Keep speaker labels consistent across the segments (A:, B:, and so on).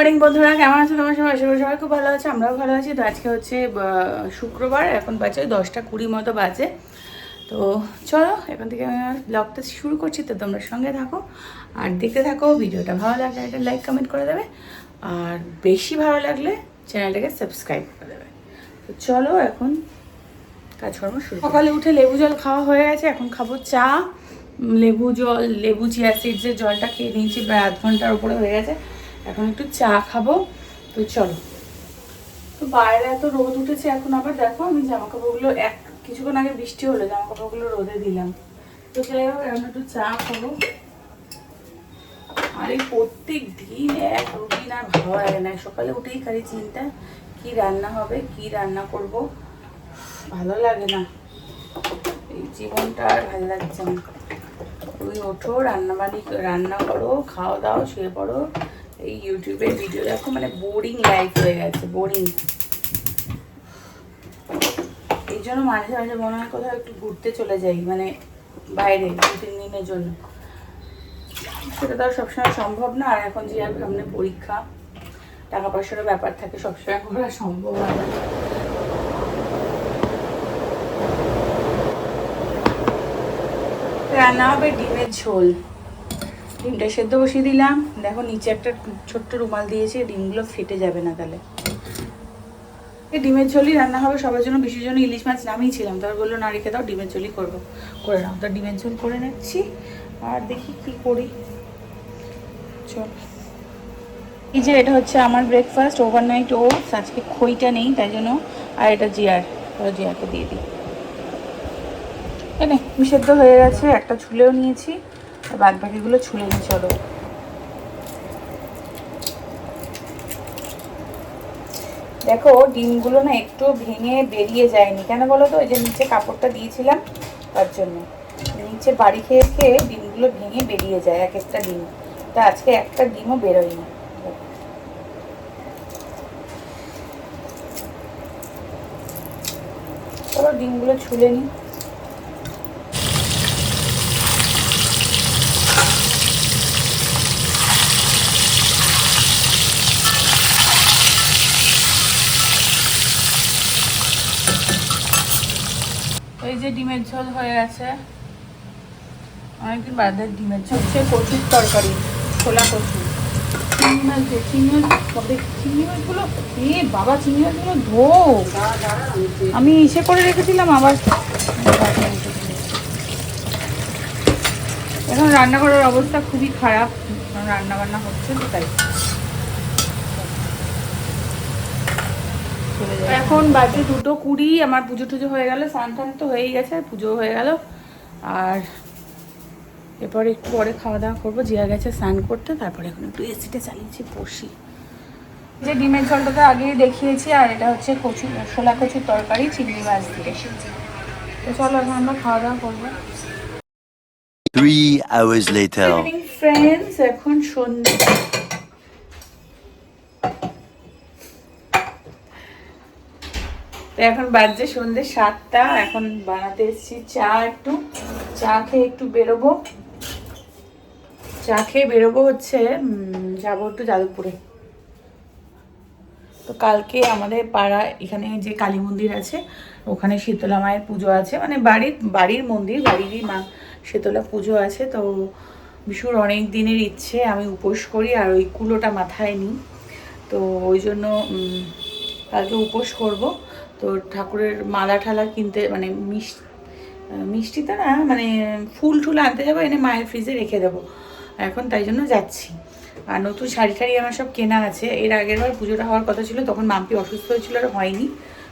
A: Morning বন্ধুরা, কেমন আছো তোমার সবাই? করি সবাই খুব ভালো আছে, আমরাও ভালো আছি। তো আজকে হচ্ছে শুক্রবার, এখন বাজে দশটা কুড়ি মতো বাজে। তো চলো, এখন থেকে ব্লগটা শুরু করছি, তো তোমরা সঙ্গে থাকো। আর দেখতে থাকো, ভিডিওটা ভালো লাগলে একটা লাইক কমেন্ট করে দেবে। আর বেশি ভালো লাগলে চ্যানেলটাকে সাবস্ক্রাইব করে দেবে। তো চলো, এখন কাজকর্ম শুরু সকালে উঠে লেবু জল খাওয়া হয়ে গেছে, এখন খাব চা। লেবু জল, লেবু, চিয়া সিডসের জলটা খেয়ে নিয়েছি, প্রায় আধ ঘণ্টার উপরে হয়ে গেছে। এখন একটু চা খাব। তো চলো। তো বাইরে এত রোদ উঠেছে, এখন আবার দেখো আমি জামা কাপড়গুলো এক, কিছুক্ষণ আগে বৃষ্টি হলো জামা কাপড়গুলো রোদে দিলাম। তো যাই হোক, এখন একটু চা খাব। আর এই প্রত্যেক দিন এক রুটিন আর ভালো লাগে না। সকালে উঠেই খালি চিন্তা, কি রান্না হবে, কি রান্না করব? ভালো লাগে না। এই জীবনটা আর ভালো লাগছে না। তুমি ওঠো রান্না রান্না করো, খাওয়া দাও শুয়ে পড়ো। এই ইউটিউবে ভিডিও দেখো মানে বোরিং লাইফ হয়ে গেছে বোরিং এই জন্য মাঝে মাঝে মনে হয় কোথাও একটু ঘুরতে চলে যাই মানে বাইরে দু, তিন দিনের জন্য। সেটা তো আর সবসময় সম্ভব না, আর এখন যে আর সামনে পরীক্ষা, টাকা পয়সারও ব্যাপার থাকে, সবসময় করা সম্ভব হয় না। রান্না হবে ডিমের ঝোল। ডিমটা সেদ্ধ বসিয়ে দিলাম। দেখো নিচে একটা ছোট্ট রুমাল দিয়েছি ডিমগুলো ফেটে যাবে না তাহলে। এই ডিমের ঝোলই রান্না হবে, সবার জন্য বিশেষ জন্য ইলিশ মাছ নামিয়েছিলাম তার বলল, না রেখে দাও, ডিমের ঝোলই করব। করে নাও। তো ডিমের ঝোল করে নিচ্ছি। আর দেখি কি করি। চল। এই যে এটা হচ্ছে আমার ব্রেকফাস্ট ওভারনাইট ওটস আজকে খইটা নেই, তাই জন্য আর এটা জিয়ার। তাহলে জিয়াকে দিয়ে দিই। এনে সেদ্ধ হয়ে গেছে, একটা ঝুলেও নিয়েছি। বাদ বাকিগুলো ছুলে নিই চলো। দেখো, ডিমগুলো না একটু ভেঙে বেরিয়ে যায়নি। কেন বলো তো? ওই যে নিচে কাপড়টা দিয়েছিলাম, তার জন্য। নিচে বাড়ি খেয়ে খেয়ে ডিমগুলো ভেঙে বেরিয়ে যায়, এক একটা ডিম। তা আজকে একটা ডিমও বেরোয়নি। চলো, ডিমগুলো ছুলে নিই এই যে ডিমের ঝোল হয়ে গেছে। অনেকদিন বাদে ডিমের ঝোল। হচ্ছে কচুর তরকারি, ছোলা কচু। চিংড়ি মাছ চিংড়ি মাছ কবে চিংড়ি মাছগুলো? এ বাবা, চিংড়ি মাছগুলো ধো আমি ইসে করে রেখেছিলাম, আবার এখন রান্নাঘরের অবস্থা খুবই খারাপ। রান্না বান্না হচ্ছে তো তাই। চলে যাই। এখন বাজে দুটো কুড়ি আমার পুজো টুজো হয়ে গেল স্নান টান তো হয়েই গেছে পুজো হয়ে গেল। আর এরপরে একটু পরে খাওয়া দাওয়া করব জিয়া গেছে স্নান করতে তারপরে এখন একটু এসিটা চালিয়েছি বসি। যে ডিমের ঝোলটা তো আগেই দেখিয়েছি আর এটা হচ্ছে কচু মশলা কচুর তরকারি চিংড়ি মাছ দিয়ে। তো চলো এখন আমরা খাওয়া দাওয়া করব।
B: Three hours later.
A: ফ্রেন্ডস এখন সন্ধ্যে এখন বাজছে সন্ধ্যে সাতটা, এখন বানাতে এসেছি চা একটু। চা খেয়ে একটু বেরোবো। চা খেয়ে বেরোবো হচ্ছে যাব একটু যাদবপুরে। তো কালকে আমাদের পাড়া এখানে যে কালী মন্দির আছে, ওখানে শীতলা মায়ের পুজো আছে। মানে বাড়ির বাড়ির মন্দির, বাড়িরই মা শীতলা পুজো আছে। তো বিশুর অনেক দিনের ইচ্ছে, আমি উপোস করি আর ওই কুলোটা মাথায় নিই। তো ওই জন্য কালকে উপোস করব। তো ঠাকুরের মালা ঠালা কিনতে মানে মিষ্টি মিষ্টি তো না মানে ফুল টুল আনতে যাব, এনে মায়ের ফ্রিজে রেখে দেবো। এখন তাই জন্য যাচ্ছি। আর নতুন শাড়ি টাড়ি আমার সব কেনা আছে। এর আগের বার পুজোটা হওয়ার কথা ছিল, তখন মাম্পি অসুস্থ হয়েছিল আর হয়নি।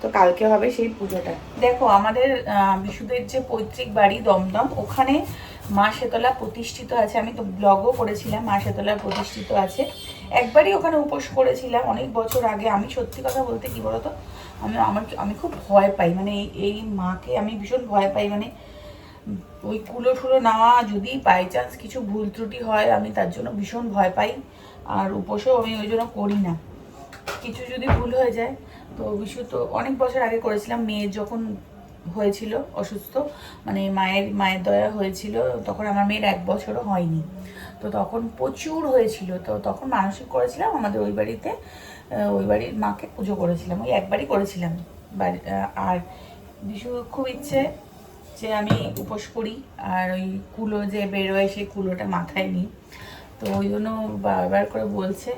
A: তো কালকে হবে সেই পুজোটা। দেখো, আমাদের বিশুদের যে পৈতৃক বাড়ি দমদম, ওখানে মা শেতলা প্রতিষ্ঠিত আছে। আমি তো ব্লগও করেছিলাম, মা শেতলা প্রতিষ্ঠিত আছে। একবারই ওখানে উপোস করেছিলাম, অনেক বছর আগে। আমি সত্যি কথা বলতে, কি বলতো? আমি আমার আমি খুব ভয় পাই মানে এই- মাকে আমি ভীষণ ভয় পাই মানে ওই কুলো ঠুলো নেওয়া যদি বাই চান্স কিছু ভুল ত্রুটি হয়, আমি তার জন্য ভীষণ ভয় পাই। আর উপোসও আমি ওই জন্য করি না। কিছু যদি ভুল হয়ে যায়, তো বিশু তো অনেক বছর আগে করেছিলাম মেয়ে যখন হয়েছিল অসুস্থ মানে মায়ের মায়ের দয়া হয়েছিল, তখন আমার মেয়ের এক বছরও হয়নি। তো তখন প্রচুর হয়েছিল, তো তখন মানসিক করেছিলাম আমাদের ওই বাড়িতে। ওই বাড়ির মাকে পুজো করেছিলাম, ওই একবারই করেছিলাম। বাড়ি আর বিশু খুব ইচ্ছে যে আমি উপোস করি, আর ওই কুলো যে বেরোয় সেই কুলোটা মাথায় নিই। তো ওই জন্য বারবার করে বলছে।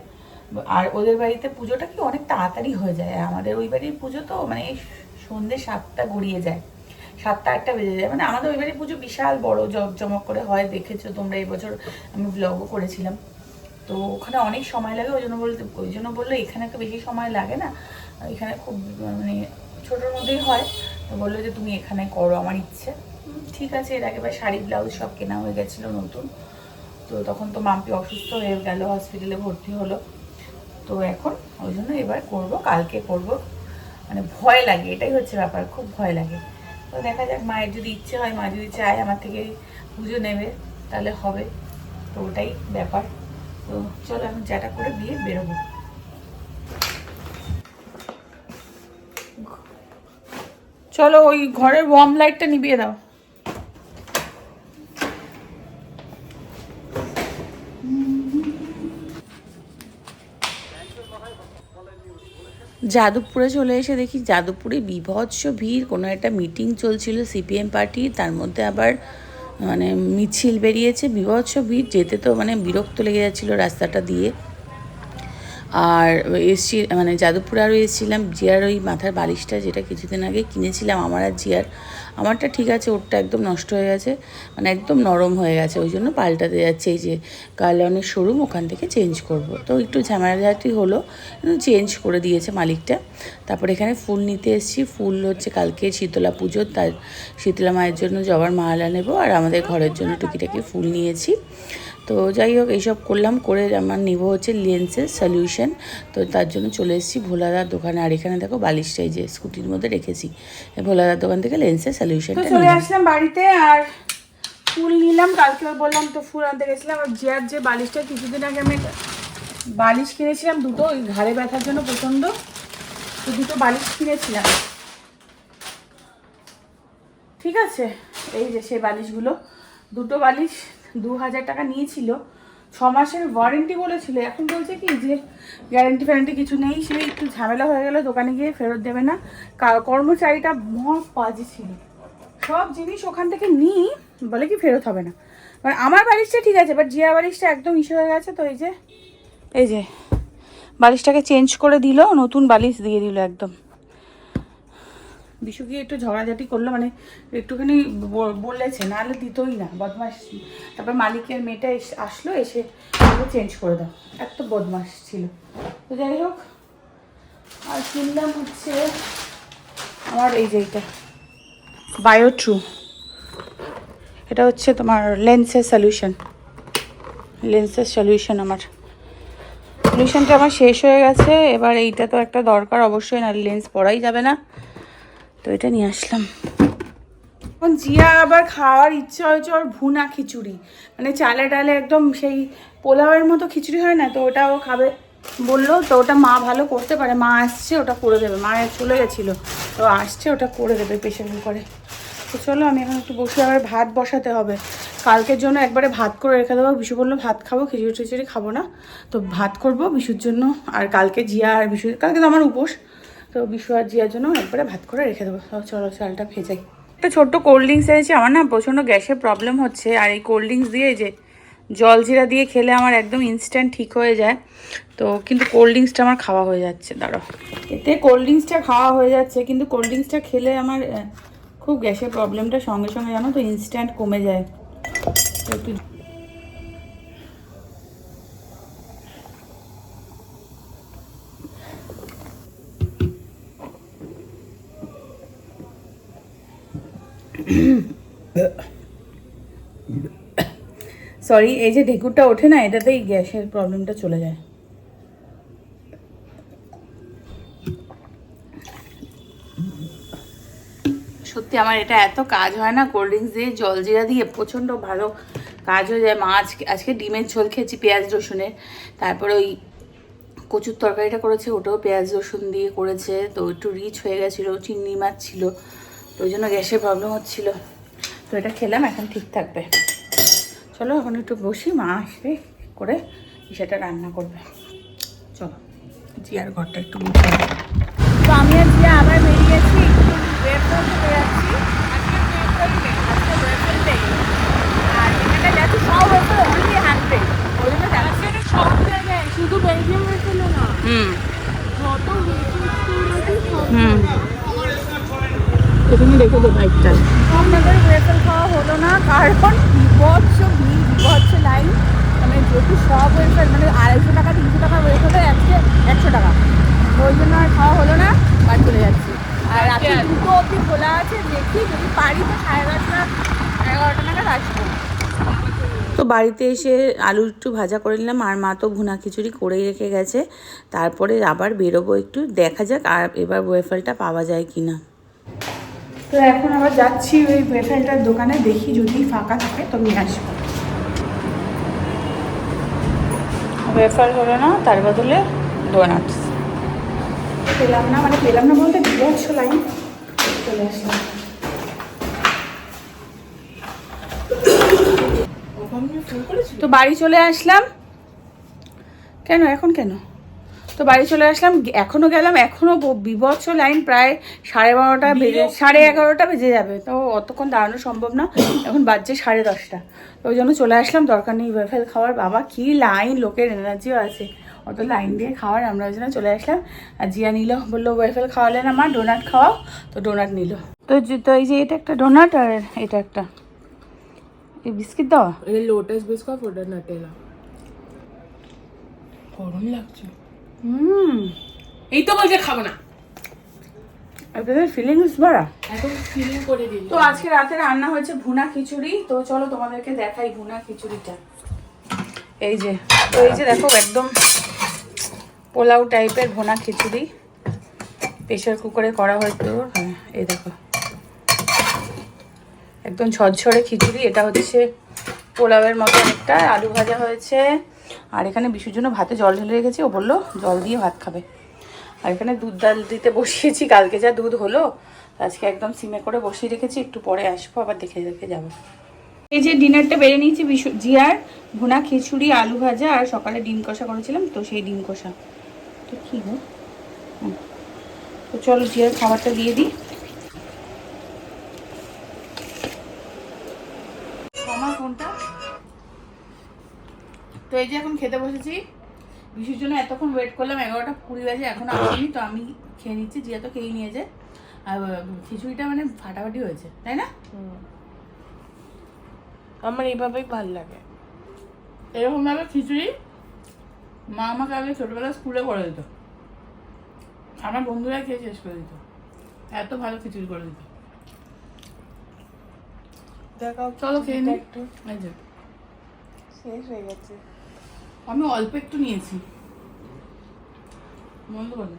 A: আর ওদের বাড়িতে পুজোটা কি অনেক তাড়াতাড়ি হয়ে যায়? আমাদের ওই বাড়ির পুজো তো মানে সন্ধ্যে সাতটা গড়িয়ে যায়। সাতটা আটটা বেজে যায়। মানে আমাদের ওই বাড়ির পুজো বিশাল বড়, জমজমক করে হয়। দেখেছ তোমরা, এই বছর আমি ব্লগও করেছিলাম। তো ওখানে অনেক সময় লাগে ওই জন্য বলতে ওই জন্য বলল এখানে তো বেশি সময় লাগে না। এখানে খুব মানে ছোটোর মধ্যেই হয়। তো বলল যে তুমি এখানে করো আমার ইচ্ছে। ঠিক আছে, এর আগে শাড়ি ব্লাউজ সব কেনা হয়ে গেছিল নতুন। তো তখন তো মাম্পি অসুস্থ হয়ে গেল, হসপিটালে ভর্তি হলো। তো এখন ওই জন্য এবার করব, কালকে করব। মানে ভয় লাগে, এটাই হচ্ছে ব্যাপার, খুব ভয় লাগে। তো দেখা যাক, মায়ের যদি ইচ্ছে হয়, মা যদি চায় আমার থেকে পুজো নেবে, তাহলে হবে। তো ওটাই ব্যাপার। তো চলো এখন যেটা করে দিয়ে বেরোবো। চলো ওই ঘরের ওয়ার্ম লাইটটা নিভিয়ে দাও। যাদবপুরে চলে এসে দেখি যাদবপুরে বিভৎস ভিড়। কোনো একটা মিটিং চলছিল সিপিএম পার্টি তার মধ্যে আবার মানে মিছিল বেরিয়েছে বিভৎস ভিড় যেতে তো মানে বিরক্ত লেগে যাচ্ছিল রাস্তাটা দিয়ে। আর এসছি মানে যাদবপুরে আরও এসেছিলাম, জিয়ার ওই মাথার বালিশটা যেটা কিছুদিন আগে কিনেছিলাম, আমার আর জিয়ার। আমারটা ঠিক আছে, ওরটা একদম নষ্ট হয়ে গেছে মানে একদম নরম হয়ে গেছে, ওই জন্য পাল্টাতে যাচ্ছে এই যে কার্লনের শোরুম, ওখান থেকে চেঞ্জ করব। তো একটু ঝামেলাঝাটি হলো, কিন্তু চেঞ্জ করে দিয়েছে মালিকটা। তারপর এখানে ফুল নিতে এসেছি, ফুল হচ্ছে কালকে শীতলা পুজো তার শীতলা মায়ের জন্য জবার মালা নেব, আর আমাদের ঘরের জন্য টুকিটাকি ফুল নিয়েছি। তো যাই হোক এইসব করলাম করে আমার নিব হচ্ছে লেন্সের সলিউশন তো তার জন্য চলে এসেছি ভোলাদার দোকানে। আর এখানে দেখো বালিশটাই যে স্কুটির মধ্যে রেখেছি। ভোলাদার দোকান থেকে লেন্সের সলিউশনটা
B: চলে আসলাম বাড়িতে আর ফুল নিলাম। কালকে বললাম তো ফুল আনতে গেছিলাম। আর জিয়ার যে বালিশটা কিছুদিন আগে আমি বালিশ কিনেছিলাম দুটো ওই ঘাড়ে ব্যথার জন্য প্রচণ্ড। তো দুটো বালিশ কিনেছিলাম। ঠিক আছে? এই যে সেই বালিশগুলো। দুটো বালিশ দু হাজার টাকা নিয়েছিল। ছ মাসের ওয়ারেন্টি বলেছিল। এখন বলছে কি যে গ্যারেন্টি ফ্যারেন্টি কিছু নেই, সে একটু ঝামেলা হয়ে গেল, দোকানে গিয়ে ফেরত দেবে না। কর্মচারীটা মহা বাজে ছিল। সব জিনিস ওখান থেকে নিই, বলে কি ফেরত হবে না। মানে আমার বালিশটা ঠিক আছে বাট জিয়া বালিশটা একদম ইস্যু হয়ে গেছে, তো এই যে এই যে, বালিশটাকে চেঞ্জ করে দিল, নতুন বালিশ দিয়ে দিল একদম। বিশু গিয়ে একটু ঝগড়াঝাটি করল মানে একটুখানি বলেছে, নাহলে দিতই না বদমাস তারপর মালিকের মেয়েটা আসলো, এসে চেঞ্জ করে দাও। এত বদমাস ছিল। তো যাই হোক, আর কিনলাম হচ্ছে আমার এই যে এইটা বায়ো ট্রু এটা হচ্ছে তোমার লেন্সের সলিউশন লেন্সের সলিউশন আমার। সলিউশনটা আমার শেষ হয়ে গেছে, এবার এইটা তো একটা দরকার অবশ্যই না লেন্স পরাই যাবে না। তো এটা নিয়ে আসলাম। এখন জিয়া আবার খাওয়ার ইচ্ছে হয়েছে ওর ভুনা খিচুড়ি। মানে চালে ডালে একদম সেই পোলাওয়ের মতো খিচুড়ি হয় না, তো ওটা ও খাবে। বলল, তো ওটা মা ভালো করতে পারে। মা আসছে, ওটা করে দেবে। মা চলে গেছিল, তো আসছে, ওটা করে দেবে প্রেশার কুকারে। তো চলো, আমি এখন একটু বসে আবার ভাত বসাতে হবে। কালকের জন্য একবারে ভাত করে রেখে দেবো। বিশু বলল, ভাত খাব, খিচুড়ি টিচুড়ি খাব না। তো ভাত করব বিশুর জন্য। আর কালকে জিয়া আর বিশু, কালকে তো আমার উপোস। তো বিশু আর জিয়ার জন্য একবারে ভাত করে রেখে দেবো। চলো, চালটা ভেজাই একটা ছোট্ট কোল্ড ড্রিঙ্কস এনেছি, আমার না প্রচণ্ড গ্যাসের প্রবলেম হচ্ছে, আর এই কোল্ড ড্রিঙ্কস দিয়ে যে জল জিরা দিয়ে খেলে আমার একদম ইনস্ট্যান্ট ঠিক হয়ে যায়। তো কিন্তু কোল্ড ড্রিঙ্কসটা আমার খাওয়া হয়ে যাচ্ছে দাঁড়ো এতে কোল্ড ড্রিঙ্কসটা খাওয়া হয়ে যাচ্ছে, কিন্তু কোল্ড ড্রিঙ্কসটা খেলে আমার খুব গ্যাসের প্রবলেমটা সঙ্গে সঙ্গে জানো তো ইনস্ট্যান্ট কমে যায়। একটু সরি এই যে ঢেকুরটা ওঠে না, এটাতেই গ্যাসের প্রবলেমটা চলে যায়। সত্যি আমার এটা এত কাজ হয় না কোল্ড ড্রিঙ্কস দিয়ে জলজিরা দিয়ে প্রচণ্ড ভালো কাজ হয়ে যায়। মা, আজকে আজকে ডিমের ঝোল খেয়েছি পেঁয়াজ রসুনের। তারপরে ওই কচুর তরকারিটা করেছে, ওটাও পেঁয়াজ রসুন দিয়ে করেছে। তো একটু রিচ হয়ে গেছিল, চিংড়ি মাছ ছিল। তো ওই জন্য গ্যাসের প্রবলেম হচ্ছিল। তো এটা খেলাম, এখন ঠিক থাকবে। চলো,
A: এখন একটু বসি, মা আসবে করে সেটা রান্না করবে। চলো, জিয়ার ঘরটা একটু।
C: তো আমি আর জিয়া আবার বেরিয়েছি ওয়েব আর এখানে যাচ্ছি, সব ওয়েব অনলি হান্ড্রেড ওই জন্য
D: সব
A: রেখে দে বাইকটা।
C: আমাদের ওয়েফেল খাওয়া হলো না কারণ বিভৎস ভিড় বিভৎস লাইন মানে যেহেতু সব ওয়েফেল মানে আড়াইশো টাকা তিনশো টাকা ওয়েফেলে আজকে একশো টাকা। তো ওই জন্য আর খাওয়া হলো না বাড়ি চলে যাচ্ছি। আর রাত্রি দুটো অবধি খোলা আছে দেখি যদি পারি তো সাড়ে দশটা এগারোটা নাগাদ আসব।
A: তো বাড়িতে এসে আলু একটু ভাজা করে নিলাম আর মা তো ভুনা খিচুড়ি করেই রেখে গেছে। তারপরে আবার বেরোবো একটু দেখা যাক আর এবার ওয়েফেলটা পাওয়া যায় কি না
C: তো এখন আবার যাচ্ছি ওই ওয়েফেলটার দোকানে দেখি যদি ফাঁকা থাকে তো নিয়ে আসব।
A: ওয়েফেল হলো না তার বদলে ডোনাটস
C: পেলাম না মানে পেলাম না বলতে বিভৎস লাইন চলে আসলাম।
A: তো বাড়ি চলে আসলাম। কেন এখন কেন? তো বাড়ি চলে আসলাম এখনও গেলাম এখনও ব- বিভৎস লাইন প্রায় সাড়ে বারোটা বেজে সাড়ে এগারোটা বেজে যাবে তো অতক্ষণ দাঁড়ানো সম্ভব না এখন বাজছে সাড়ে দশটা। তো ওই জন্য চলে আসলাম দরকার নেই ওয়েফেল খাওয়ার। বাবা কি লাইন লোকের এনার্জিও আছে। অত লাইন দিয়ে খাওয়ার আমরা ওই জন্য চলে আসলাম। আর জিয়া নিল বলল ওয়েফেল খাওয়ালে না মা ডোনাট খাওয়াও। তো ডোনাট নিল। তো তো এই যে এটা একটা ডোনাট আর এটা একটা। এই বিস্কিট
D: এটা লোটাস বিস্কুট ওটা নাটেলা গরম লাগছে।
A: হুম।
D: এই তো বলছে খাব না।
A: আপনাদের ফিলিংস বাড়া।
D: এখন ফিলিং করে দিল।
A: তো আজকে রাতে রান্না হয়েছে ভুনা খিচুড়ি। তো চলো তোমাদেরকে দেখাই ভুনা খিচুড়িটা। এই যে তো এই যে দেখো একদম পোলাও টাইপের ভুনা খিচুড়ি। প্রেশার কুকারে করা হয়তো হ্যাঁ এই দেখো। একদম ঝরঝরে খিচুড়ি। এটা হচ্ছে পোলাওয়ের মতো একটা। আলু ভাজা হয়েছে। আর এখানে বিশুর জন্য ভাতে জল ঢেলে রেখেছি। ও বলল, জল দিয়ে ভাত খাবে। আর এখানে দুধ ডাল দিতে বসিয়েছি, কালকে যা দুধ হলো। আজকে একদম সিমে করে বসিয়ে রেখেছি, একটু পরে আসব, আবার দেখে দেখে যাব। এই যে ডিনারটা বেড়ে নিয়েছি বিশু, জিয়ার ভুনা খিচুড়ি, আলু ভাজা আর সকালে ডিম কষা করেছিলাম, তো সেই ডিম কষা। তো কী গো। তো চলো জিয়ার খাবারটা দিয়ে দিই। তো এই যে এখন খেতে বসেছি। বিশুর জন্য এতক্ষণ ওয়েট করলাম এগারোটা কুড়ি বাজে এখন আসেনি তো আমি খেয়ে নিচ্ছি জিয়া তো খেয়েই নিয়েছে। আর খিচুড়িটা মানে ফাটাফাটি হয়েছে তাই না?
D: আমার এইভাবেই ভালো লাগে।
A: এরকম ভাবে খিচুড়ি মা আমাকে আগে ছোটবেলায় স্কুলে করে দিত। আমার বন্ধুরা খেয়ে শেষ করে দিত। এত ভালো খিচুড়ি করে দিত।
D: দেখাও
A: চলো খেয়ে নি।
D: একটু। শেষ হয়ে গেছে।
A: আমি অল্প একটু নিয়েছি বন্ধ করে।